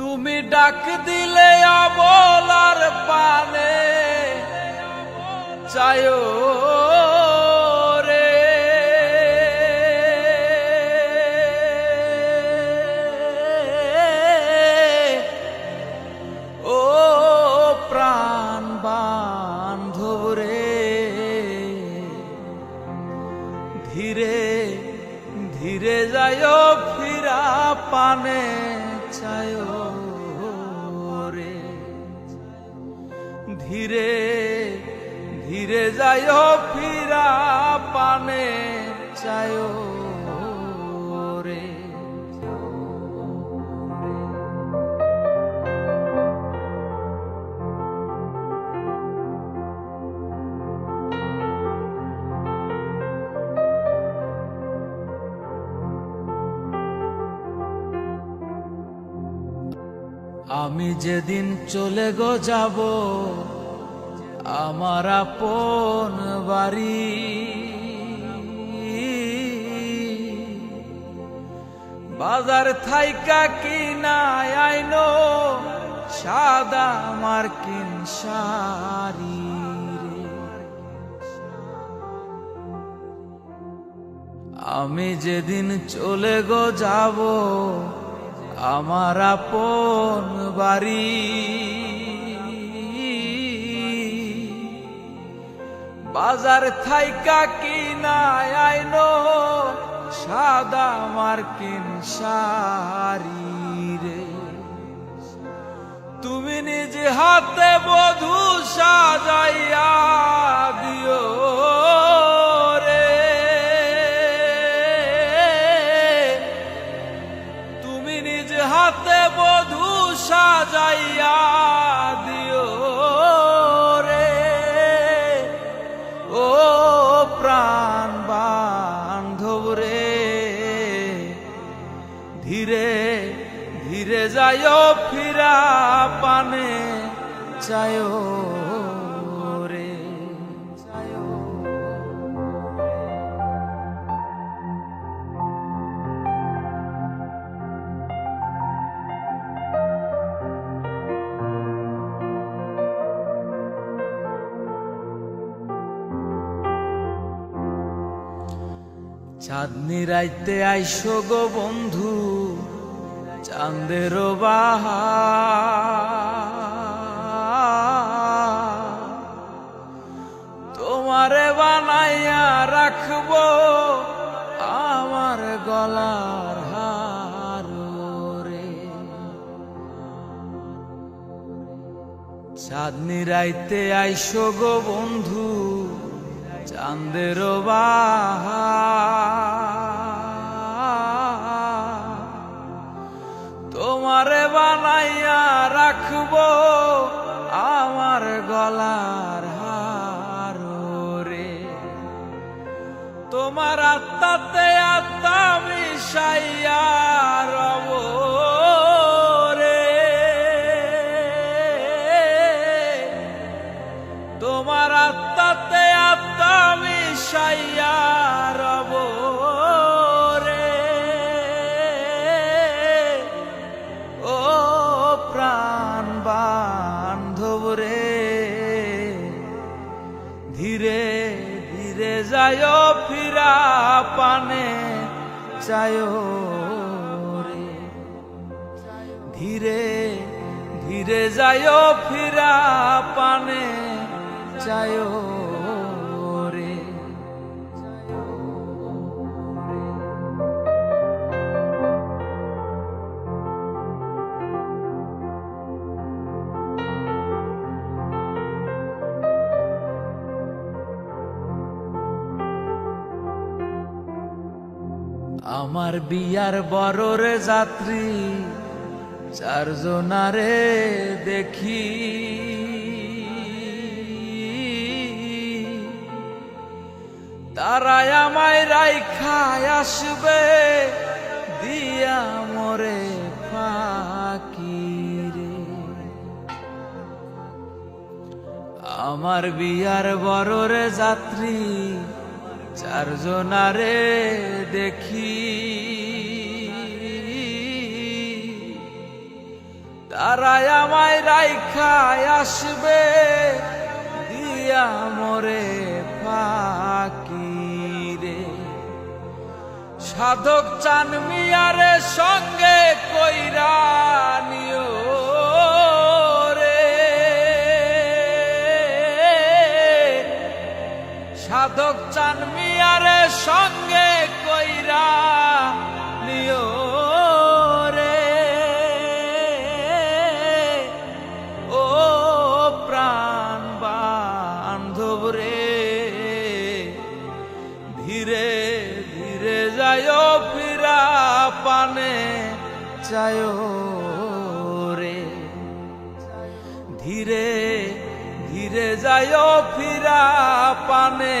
তুমি ডাক দিলে অবলার পানে চায়ো ধীরে ধীরে যায় ফিরা পানে। রে ধীরে ধীরে যায় ফিরা পানে চায় আমি যেদিন চলে গো যাব, আমার আপন বাড়ি। বাজার থাইকা কি কিনা আইনো, সাদা মার্কিন শাড়ি রে। আমি যেদিন চলে গো যাব আমার আপন বাড়ি। বাজার থাইকা কিনা আইনো, সাদা মার্কিন শাড়ি রে। তুমি নিজ হাতে বধু সাজাইয়া দিও। ধীরে যায় ফিরা পানে চায় রে। চাঁদনি রাইতে আইসো গো বন্ধু চাঁদের তোমারে বানাইয়া রাখব আমার গলার হার চাঁদনি রাইতে আইসো গো বন্ধু চাঁদের বাহা রাখব আমার গলার হার তোমার আত্মাতে আত্মা মিশাইয়া রব রে তোমার আত্মাতে আত্মা মিশাইয়া চায় রে। ধীরে ধীরে যায় ফিরা পানে চায় আমার বিয়ার বড়র যাত্রী, চারজনারে দেখি। তারাই আমায় রাইখায় আসবে, দিয়া মরে ফাঁকি রে। আমার বিয়ার বড়র যাত্রী চারজনারে দেখি। তারাই আমায় রাইখায় আসবে দিয়া মরে ফাঁকি রে। সাধক চান মিয়ারে সঙ্গে ধীরে ধীরে যায় ফিরা পানে চায় রে। ধীরে ধীরে যায় ফিরা পানে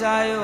চায়